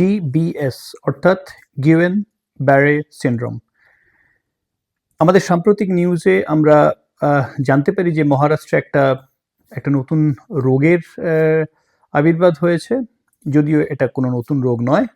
GBS অর্থাৎ গিওয়েন ব্যারে syndrome আমাদের সাম্প্রতিক নিউজে আমরা জানতে পারি যে মহারাষ্ট্রে একটা একটা নতুন রোগের আবির্ভাব হয়েছে, যদিও এটা কোনো নতুন রোগ নয়,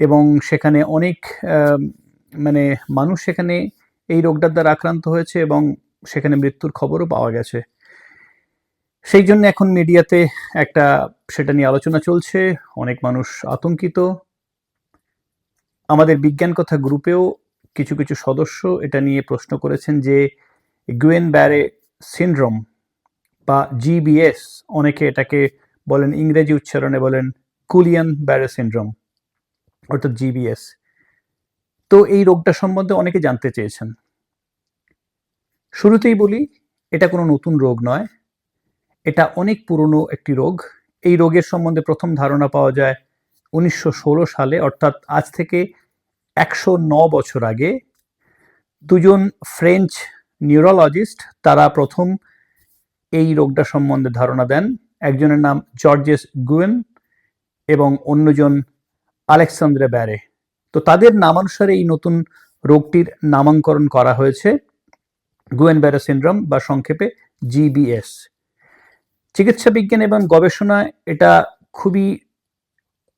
এবং সেখানে অনেক মানে মানুষ সেখানে এই রোগটার দ্বারা আক্রান্ত হয়েছে এবং সেখানে মৃত্যুর খবরও পাওয়া গেছে। সেই জন্য এখন মিডিয়াতে একটা, সেটা নিয়ে আলোচনা চলছে, অনেক মানুষ আতঙ্কিত আমাদের বিজ্ঞান কথা গ্রুপেও কিছু কিছু সদস্য এটা নিয়ে প্রশ্ন করেছেন যে গুয়েন ব্যারে সিনড্রোম বা জিবিএস, অনেকে এটাকে বলেন ইংরেজি উচ্চারণে বলেন কুলিয়ান ব্যারে সিনড্রোম, অর্থাৎ জিবিএস। তো এই রোগটা সম্বন্ধে অনেকে জানতে চেয়েছেন। শুরুতেই বলি, এটা কোনো নতুন রোগ নয়, এটা অনেক পুরনো একটি রোগ। এই রোগের সম্বন্ধে প্রথম ধারণা পাওয়া যায় উনিশশো ষোলো সালে, অর্থাৎ আজ থেকে একশো বছর আগে, দুজন ফ্রেঞ্চ নিউরোলজিস্ট তারা প্রথম এই রোগটা সম্বন্ধে ধারণা দেন। একজনের নাম জর্জেস গুয়েন এবং অন্যজন আলেকসান্দ্রে ব্যারে তো তাদের নামানুসারে এই নতুন রোগটির নামাঙ্করণ করা হয়েছে গুয়েন ব্যারে সিন্ড্রোম বা সংক্ষেপে জিবিএস চিকিৎসা বিজ্ঞান এবং গবেষণায় এটা খুবই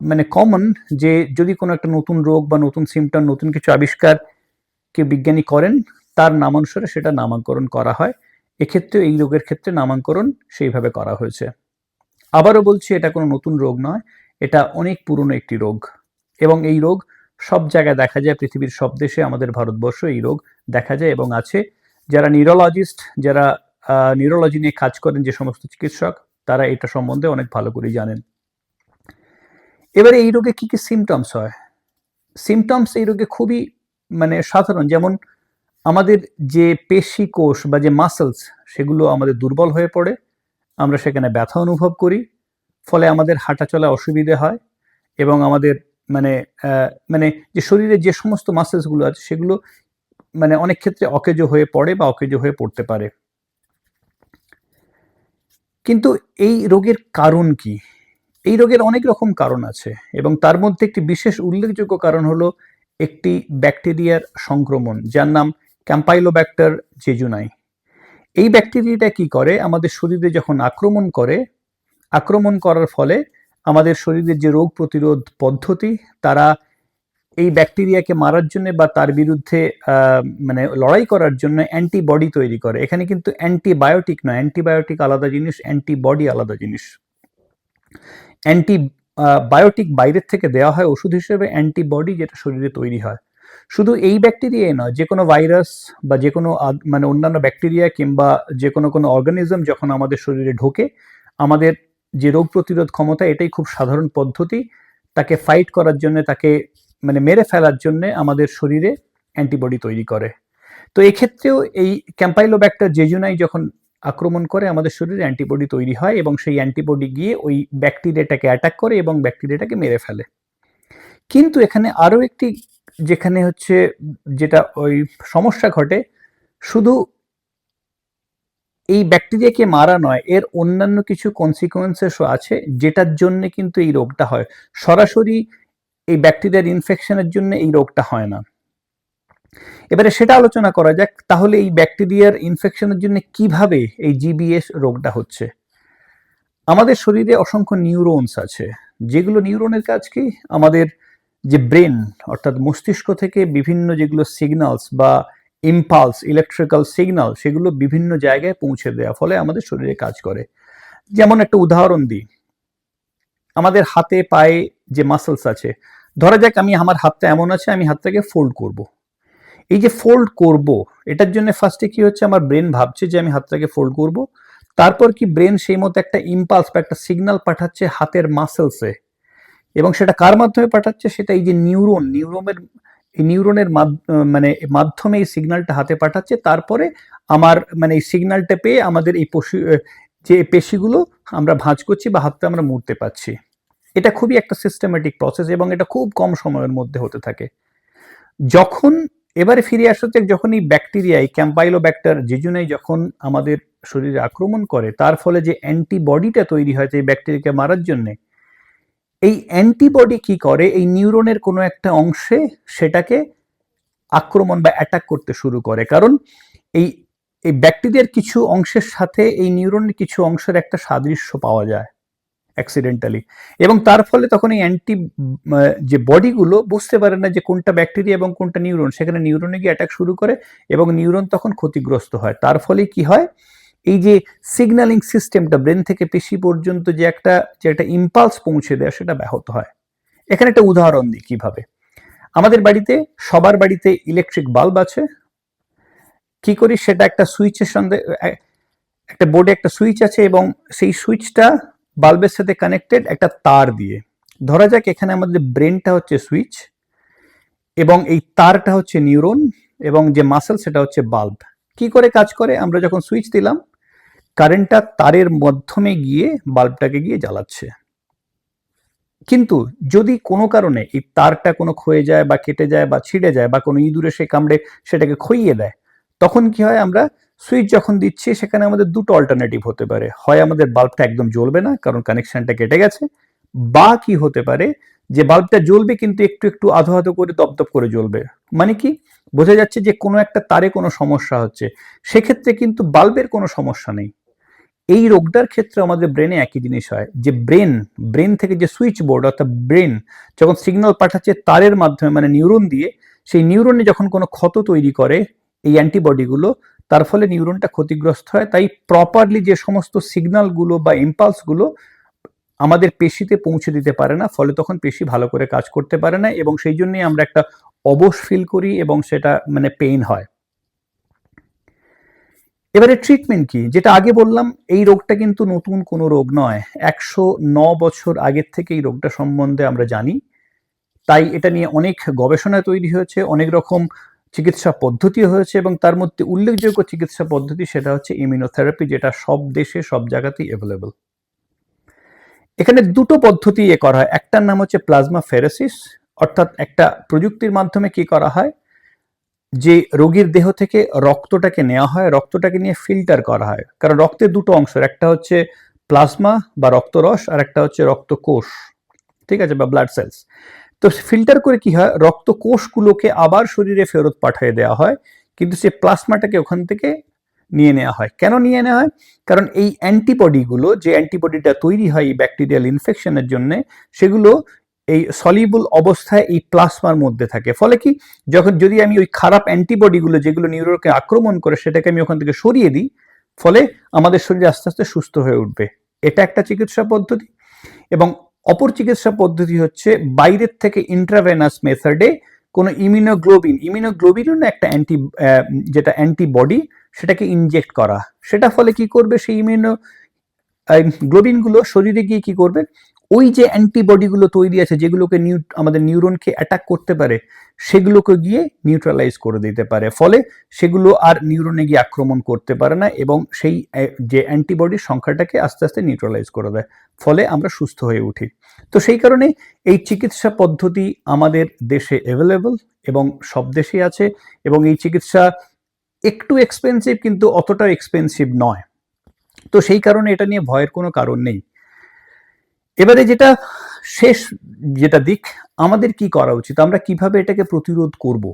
মানে কমন যে যদি কোনো একটা নতুন রোগ বা নতুন সিমটম নতুন কিছু আবিষ্কার কে বিজ্ঞানী করেন, তার নামানুসারে সেটা নামাঙ্করণ করা হয়। এক্ষেত্রে এই রোগের ক্ষেত্রে নামাঙ্করণ সেইভাবে করা হয়েছে। আবারও বলছি, এটা কোনো নতুন রোগ নয়, এটা অনেক পুরনো একটি রোগ। এবং এই রোগ সব জায়গায় দেখা যায়, পৃথিবীর সব দেশে, আমাদের ভারতবর্ষ এই রোগ দেখা যায় এবং আছে। যারা নিউরোলজিস্ট যারা নিউরোলজি নিয়ে কাজ করেন, যে সমস্ত চিকিৎসক, তারা এটা সম্বন্ধে অনেক ভালো করে জানেন। এবারে এই রোগে কি কি সিমটমস হয়? সিমটমস এই রোগে খুবই মানে সাধারণ, যেমন আমাদের যে পেশি কোষ বা যে মাসেলস সেগুলো আমাদের দুর্বল হয়ে পড়ে, আমরা সেখানে ব্যথা অনুভব করি, ফলে আমাদের হাঁটা চলা অসুবিধে হয় এবং আমাদের মানে মানে যে শরীরে যে সমস্ত মাসেলসগুলো আছে, সেগুলো মানে অনেক ক্ষেত্রে অকেজো হয়ে পড়ে বা অকেজো হয়ে পড়তে পারে। কিন্তু এই রোগের কারণ কি? এই রোগের অনেক রকম কারণ আছে এবং তার মধ্যে একটি বিশেষ উল্লেখযোগ্য কারণ হলো একটি ব্যাকটেরিয়ার সংক্রমণ, যার নাম ক্যাম্পাইলোব্যাক্টার জেজুনাই এই ব্যাকটেরিয়াটা কি করে? আমাদের শরীরে যখন আক্রমণ করে, আক্রমণ করার ফলে আমাদের শরীরের যে রোগ প্রতিরোধ পদ্ধতি, তারা এই ব্যাকটেরিয়াকে মারার জন্য বা তার বিরুদ্ধে মানে লড়াই করার জন্য অ্যান্টিবডি তৈরি করে। এখানে কিন্তু অ্যান্টিবায়োটিক নয়, অ্যান্টিবায়োটিক আলাদা জিনিস, অ্যান্টিবডি আলাদা জিনিস। অ্যান্টি বায়োটিক বাইরের থেকে দেওয়া হয় ওষুধ হিসেবে অ্যান্টিবডি যেটা শরীরে তৈরি হয়। শুধু এই ব্যাকটেরিয়াই নয় যে কোনো ভাইরাস বা যে কোনো মানে অন্যান্য ব্যাকটেরিয়া কিংবা যে কোনো কোনো অর্গানিজম যখন আমাদের শরীরে ঢোকে, আমাদের যে রোগ প্রতিরোধ ক্ষমতা, এটাই খুব সাধারণ পদ্ধতি। তাকে ফাইট করার জন্য, তাকে মানে মেরে ফেলার জন্য আমাদের শরীরে অ্যান্টিবডি তৈরি করে। তো এক্ষেত্রেও এই ক্যাম্পাইলোব্যাক্টার জেজুনাই যখন আক্রমণ করে আমাদের শরীরে অ্যান্টিবডি তৈরি হয় এবং সেই অ্যান্টিবডি গিয়ে ওই ব্যাকটেরিয়াটাকে অ্যাটাক করে এবং ব্যাকটেরিয়াটাকে মেরে ফেলে। কিন্তু এখানে আরও একটি যেখানে হচ্ছে যেটা ওই সমস্যা ঘটে, শুধু এই ব্যাকটেরিয়াকে মারা নয়, এর অন্যান্য কিছু কনসিকুয়েন্সেসও আছে যেটার জন্য কিন্তু এই রোগটা হয়। সরাসরি এই ব্যাকটেরিয়ার ইনফেকশনের জন্য এই রোগটা হয় না। এবারে সেটা আলোচনা করা যাক, তাহলে এই ব্যাকটেরিয়ার ইনফেকশনের জন্য কীভাবে এই জিবিএস রোগটা হচ্ছে? আমাদের শরীরে অসংখ্য নিউরোনস আছে। যেগুলো নিউরনের কাজ কি? আমাদের যে ব্রেন অর্থাৎ মস্তিষ্ক থেকে বিভিন্ন যেগুলো সিগন্যালস বা ইম্পালস ইলেকট্রিক্যাল সিগন্যাল সেগুলো বিভিন্ন জায়গায় পৌঁছে দেওয়া ফলে আমাদের শরীরে কাজ করে। যেমন একটা উদাহরণ দিই। আমাদের হাতে, পায়ে যে মাসেলস আছে, ধরা যাক আমি, আমার হাতটা এমন আছে, আমি হাতটাকে ফোল্ড করব। এই যে ফোল্ড করব, এটার জন্য ফার্স্টে কি হচ্ছে? আমার ব্রেন ভাবছে যে আমি হাতটাকে ফোল্ড করব। তারপর কি ব্রেন সেই মতো একটা ইম্পালস বা একটা সিগনাল পাঠাচ্ছে হাতের মাসেলসে এবং সেটা কার মাধ্যমে পাঠাচ্ছে? সেটা এই যে নিউরন নিউরনের এই নিউরনের মানে মাধ্যমে এই সিগন্যালটা হাতে পাঠাচ্ছে। তারপরে আমার মানে এই সিগন্যালটা পেয়ে আমাদের এই পশু যে পেশিগুলো আমরা ভাঁজ করছি বা হাতটা আমরা মুড়তে পারছি। এটা খুবই একটা সিস্টেমেটিক প্রসেস এবং এটা খুব কম সময়ের মধ্যে হতে থাকে। যখন এবারে ফিরে আসা যাক যখন এই ব্যাকটেরিয়া এই ক্যাম্পাইলোব্যাক্টার জেজুনাই যখন আমাদের শরীরে আক্রমণ করে, তার ফলে যে অ্যান্টিবডিটা তৈরি হয় এই ব্যাকটেরিয়াকে মারার জন্য, এই অ্যান্টিবডি কি করে? এই নিউরনের কোনো একটা অংশে সেটাকে আক্রমণ বা অ্যাটাক করতে শুরু করে। কারণ এই এই ব্যাকটেরিয়ার কিছু অংশের সাথে এই নিউরনের কিছু অংশের একটা সাদৃশ্য পাওয়া যায়। অ্যাক্সিডেন্টালি এবং তার ফলে তখন এই অ্যান্টি যে বডিগুলো বুঝতে পারে না যে কোনটা ব্যাকটেরিয়া এবং কোনটা নিউরন সেখানে নিউরনে গিয়ে অ্যাটাক শুরু করে এবং নিউরন তখন ক্ষতিগ্রস্ত হয়। তার ফলে কি হয়? এই যে সিগন্যালিং সিস্টেমটা ব্রেন থেকে পেশি পর্যন্ত যে একটা যে একটা ইম্পালস পৌঁছে দেয়, সেটা ব্যাহত হয়। এখানে একটা উদাহরণ দিই কীভাবে। আমাদের বাড়িতে, সবার বাড়িতে ইলেকট্রিক বাল্ব আছে। কি করি? সেটা একটা সুইচের সঙ্গে একটা বোর্ডে একটা সুইচ আছে এবং সেই সুইচটা বাল্বের সাথে কানেক্টেড একটা তার দিয়ে। ধরা যাক এখানে আমাদের ব্রেনটা হচ্ছে সুইচ এবং এই তারটা হচ্ছে নিউরন এবং যে মাসেল সেটা হচ্ছে বাল্ব কি করে কাজ করে? আমরা যখন সুইচ দিলাম কারেন্টটা তারের মাধ্যমে গিয়ে বাল্বটাকে গিয়ে জ্বালাচ্ছে। কিন্তু যদি কোনো কারণে এই তারটা কোনো ক্ষয়ে যায় বা কেটে যায় বা ছিঁড়ে যায় বা কোনো ইঁদুরে সে কামড়ে সেটাকে খইয়ে দেয়, তখন কি হয় আমরা সুইচ যখন দিচ্ছি, সেখানে আমাদের দুটো অল্টারনেটিভ হতে পারে। হয় আমাদের বাল্বটা একদম জ্বলবে না, কারণ কানেকশনটা কেটে গেছে, বা কি হতে পারে যে বাল্বটা জ্বলবে কিন্তু একটু একটু আধো আধো করে দপদপ করে জ্বলবে। মানে কি? বোঝা যাচ্ছে যে কোনো একটা তারে কোনো সমস্যা হচ্ছে। সেক্ষেত্রে কিন্তু বাল্বের কোনো সমস্যা নেই। এই রোগটার ক্ষেত্রে আমাদের ব্রেনে একই জিনিস হয়, যে ব্রেন ব্রেন থেকে যে সুইচ বোর্ড অর্থাৎ ব্রেন যখন সিগন্যাল পাঠাচ্ছে তারের মাধ্যমে মানে নিউরন দিয়ে, সেই নিউরনে যখন কোনো ক্ষত তৈরি করে, এই অ্যান্টিবডিগুলো তার ফলে নিউরনটা ক্ষতিগ্রস্ত হয়। তাই প্রপারলি যে সমস্ত সিগন্যালগুলো বা ইম্পালসগুলো আমাদের পেশিতে পৌঁছে দিতে পারে না, ফলে তখন পেশি ভালো করে কাজ করতে পারে না এবং সেই জন্যই আমরা একটা অবশ ফিল করি এবং সেটা মানে পেইন হয়। এবারে ট্রিটমেন্ট কি? যেটা আগে বললাম, এই রোগটা কিন্তু নতুন কোনো রোগ নয়। একশো ন বছর আগের থেকে এই রোগটা সম্বন্ধে আমরা জানি। তাই এটা নিয়ে অনেক গবেষণা তৈরি হয়েছে। অনেক রকম চিকিৎসা পদ্ধতি হয়েছে এবং তার মধ্যে উল্লেখযোগ্য চিকিৎসা পদ্ধতি সেটা হচ্ছে ইমিউনোথেরাপি যেটা সব দেশে, সব জায়গাতেই অ্যাভেলেবল এখানে দুটো পদ্ধতি এ করা হয়। একটার নাম হচ্ছে প্লাজমা ফেরাসিস অর্থাৎ একটা প্রযুক্তির মাধ্যমে কি করা হয়? যে রোগীর দেহ থেকে রক্তটাকে নেওয়া হয়, রক্তটাকে নিয়ে ফিল্টার করা হয়। কারণ রক্তের দুটো অংশ, একটা হচ্ছে প্লাজমা বা রক্তরস, আর একটা হচ্ছে রক্তকোষ, ঠিক আছে, বা ব্লাড সেলস তো ফিল্টার করে কি হয়? রক্ত কোষগুলোকে আবার শরীরে ফেরত পাঠিয়ে দেওয়া হয়, কিন্তু সে প্লাজমাটাকে ওখান থেকে নিয়ে নেওয়া হয়। কেন নিয়ে নেওয়া হয়? কারণ এই অ্যান্টিবডিগুলো যে অ্যান্টিবডিটা তৈরি হয় এই ব্যাকটেরিয়াল ইনফেকশনের জন্য, সেগুলো এই সলিবল অবস্থায় এই প্লাজমার মধ্যে থাকে। ফলে কি? যখন যদি আমি ওই খারাপ অ্যান্টিবডিগুলো যেগুলো নিউরোকে আক্রমণ করে, সেটাকে আমি ওখান থেকে সরিয়ে দিই, ফলে আমাদের শরীর আস্তে আস্তে সুস্থ হয়ে উঠবে। এটা একটা চিকিৎসা পদ্ধতি। এবং অপর চিকিৎসা পদ্ধতি হচ্ছে বাইরের থেকে ইন্ট্রাভেনাস মেথডে কোনো ইমিউনোগ্লোবিন ইমিউনোগ্লোবিনও একটা অ্যান্টি যেটা অ্যান্টিবডি সেটাকে ইনজেক্ট করা। সেটা ফলে কি করবে সেই ইমিউনো গ্লোবিনগুলো শরীরে গিয়ে কি করবে ওই যে অ্যান্টিবডিগুলো তৈরি আছে, যেগুলোকে নিউ আমাদের নিউরনকে অ্যাটাক করতে পারে, সেগুলোকে গিয়ে নিউট্রালাইজ করে দিতে পারে। ফলে সেগুলো আর নিউরনে গিয়ে আক্রমণ করতে পারে না এবং সেই যে অ্যান্টিবডির সংখ্যাটাকে আস্তে আস্তে নিউট্রালাইজ করে দেয়। ফলে আমরা সুস্থ হয়ে উঠি। তো সেই কারণে এই চিকিৎসা পদ্ধতি আমাদের দেশে অ্যাভেলেবল এবং সব দেশেই আছে এবং এই চিকিৎসা একটু এক্সপেন্সিভ কিন্তু অতটাও এক্সপেন্সিভ নয়। তো সেই কারণে এটা নিয়ে ভয়ের কোনো কারণ নেই। এবারে যেটা শেষ যেটা দিক, আমাদের কি করা উচিত? আমরা কীভাবে এটাকে প্রতিরোধ করব?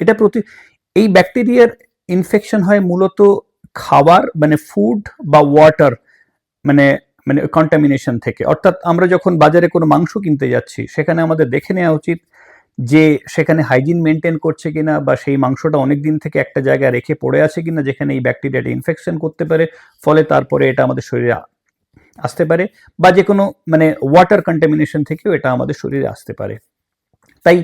এটা প্রতি এই ব্যাকটেরিয়ার ইনফেকশন হয় মূলত খাবার মানে ফুড বা ওয়াটার মানে মানে কন্টামিনেশন থেকে। অর্থাৎ আমরা যখন বাজারে কোনো মাংস কিনতে যাচ্ছি, সেখানে আমাদের দেখে নেওয়া উচিত যে সেখানে হাইজিন মেনটেন করছে কিনা বা সেই মাংসটা অনেক দিন থেকে একটা জায়গায় রেখে পড়ে আছে কিনা, যেখানে এই ব্যাকটেরিয়াটা ইনফেকশন করতে পারে। ফলে তারপরে এটা আমাদের শরীরে আসতে পারে বা যে কোনো মানে ওয়াটার কন্টামিনেশন থেকেও এটা আমাদের শরীরে আসতে পারে। তাই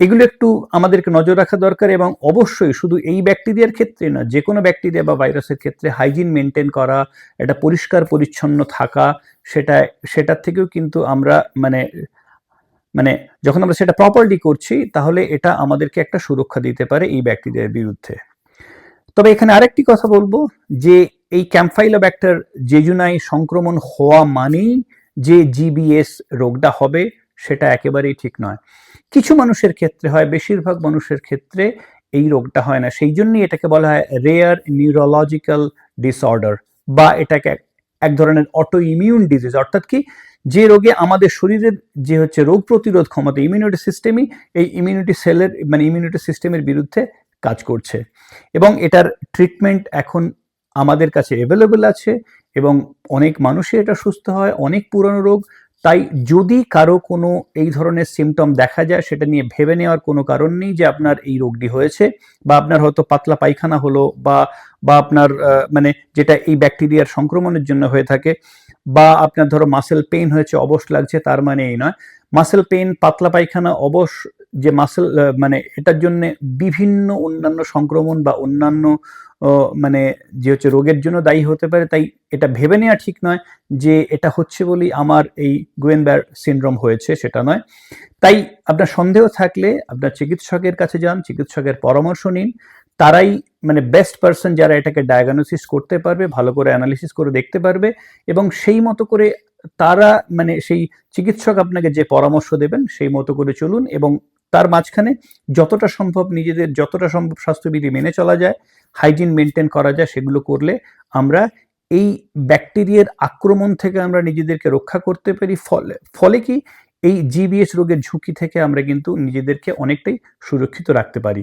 এগুলো একটু আমাদেরকে নজর রাখা দরকার এবং অবশ্যই শুধু এই ব্যাকটেরিয়ার ক্ষেত্রে না যে কোনো ব্যাকটেরিয়া বা ভাইরাসের ক্ষেত্রে হাইজিন মেনটেন করা এটা পরিষ্কার পরিচ্ছন্ন থাকা, সেটা, সেটার থেকেও কিন্তু আমরা মানে মানে যখন আমরা সেটা প্রপারলি করছি, তাহলে এটা আমাদেরকে একটা সুরক্ষা দিতে পারে এই ব্যাকটেরিয়ার বিরুদ্ধে। তবে এখানে আরেকটি কথা বলব যে এই ক্যাম্পফাইলোব্যাক্টার জেজুনাই সংক্রমণ হওয়া মানেই যে জিবিএস রোগটা হবে, সেটা একেবারেই ঠিক নয়। কিছু মানুষের ক্ষেত্রে হয়, বেশিরভাগ মানুষের ক্ষেত্রে এই রোগটা হয় না। সেই জন্যই এটাকে বলা হয় রেয়ার নিউরোলজিক্যাল ডিসঅর্ডার বা এটাকে এক ধরনের অটো ইমিউন ডিজিজ অর্থাৎ কি, যে রোগে আমাদের শরীরের যে হচ্ছে রোগ প্রতিরোধ ক্ষমতা ইমিউনিটি সিস্টেমই এই ইমিউনিটি সেলের মানে ইমিউনিটি সিস্টেমের বিরুদ্ধে কাজ করছে। এবং এটার ট্রিটমেন্ট এখন আমাদের কাছে অ্যাভেলেবল আছে এবং অনেক মানুষই এটা সুস্থ হয়, অনেক পুরনো রোগ। তাই যদি কারও কোনো এই ধরনের সিমটম দেখা যায়, সেটা নিয়ে ভেবে নেওয়ার কোনো কারণ নেই যে আপনার এই রোগটি হয়েছে বা আপনার হয়তো পাতলা পায়খানা হলো বা বা আপনার মানে যেটা এই ব্যাকটেরিয়ার সংক্রমণের জন্য হয়ে থাকে বা আপনার ধরো মাসেল পেইন হয়েছে, অবশ লাগছে, তার মানে এই নয়। মাসেল পেইন পাতলা পায়খানা, অবশ, যে মাসেল মানে এটার জন্য বিভিন্ন অন্যান্য সংক্রমণ বা অন্যান্য মানে যে হচ্ছে রোগের জন্য দায়ী হতে পারে, তাই এটা ভেবে নেওয়া ঠিক নয় যে এটা হচ্ছে বলেই আমার এই গোয়েনবার সিনড্রোম হয়েছে, সেটা নয়। তাই আপনার সন্দেহ থাকলে আপনার চিকিৎসকের কাছে যান, চিকিৎসকের পরামর্শ নিন। তারাই মানে বেস্ট পার্সন যারা এটাকে ডায়াগনোসিস করতে পারবে, ভালো করে অ্যানালিসিস করে দেখতে পারবে এবং সেই মতো করে তারা মানে সেই চিকিৎসক আপনাকে যে পরামর্শ দেবেন, সেই মতো করে চলুন এবং তার মাঝখানে যতটা সম্ভব নিজেদের, যতটা সম্ভব স্বাস্থ্যবিধি মেনে চলা যায় হাইজিন মেনটেন করা যায়, সেগুলো করলে আমরা এই ব্যাকটেরিয়ার আক্রমণ থেকে আমরা নিজেদেরকে রক্ষা করতে পারি। ফলে ফলে কি? এই জিবিএস রোগের ঝুঁকি থেকে আমরা কিন্তু নিজেদেরকে অনেকটাই সুরক্ষিত রাখতে পারি।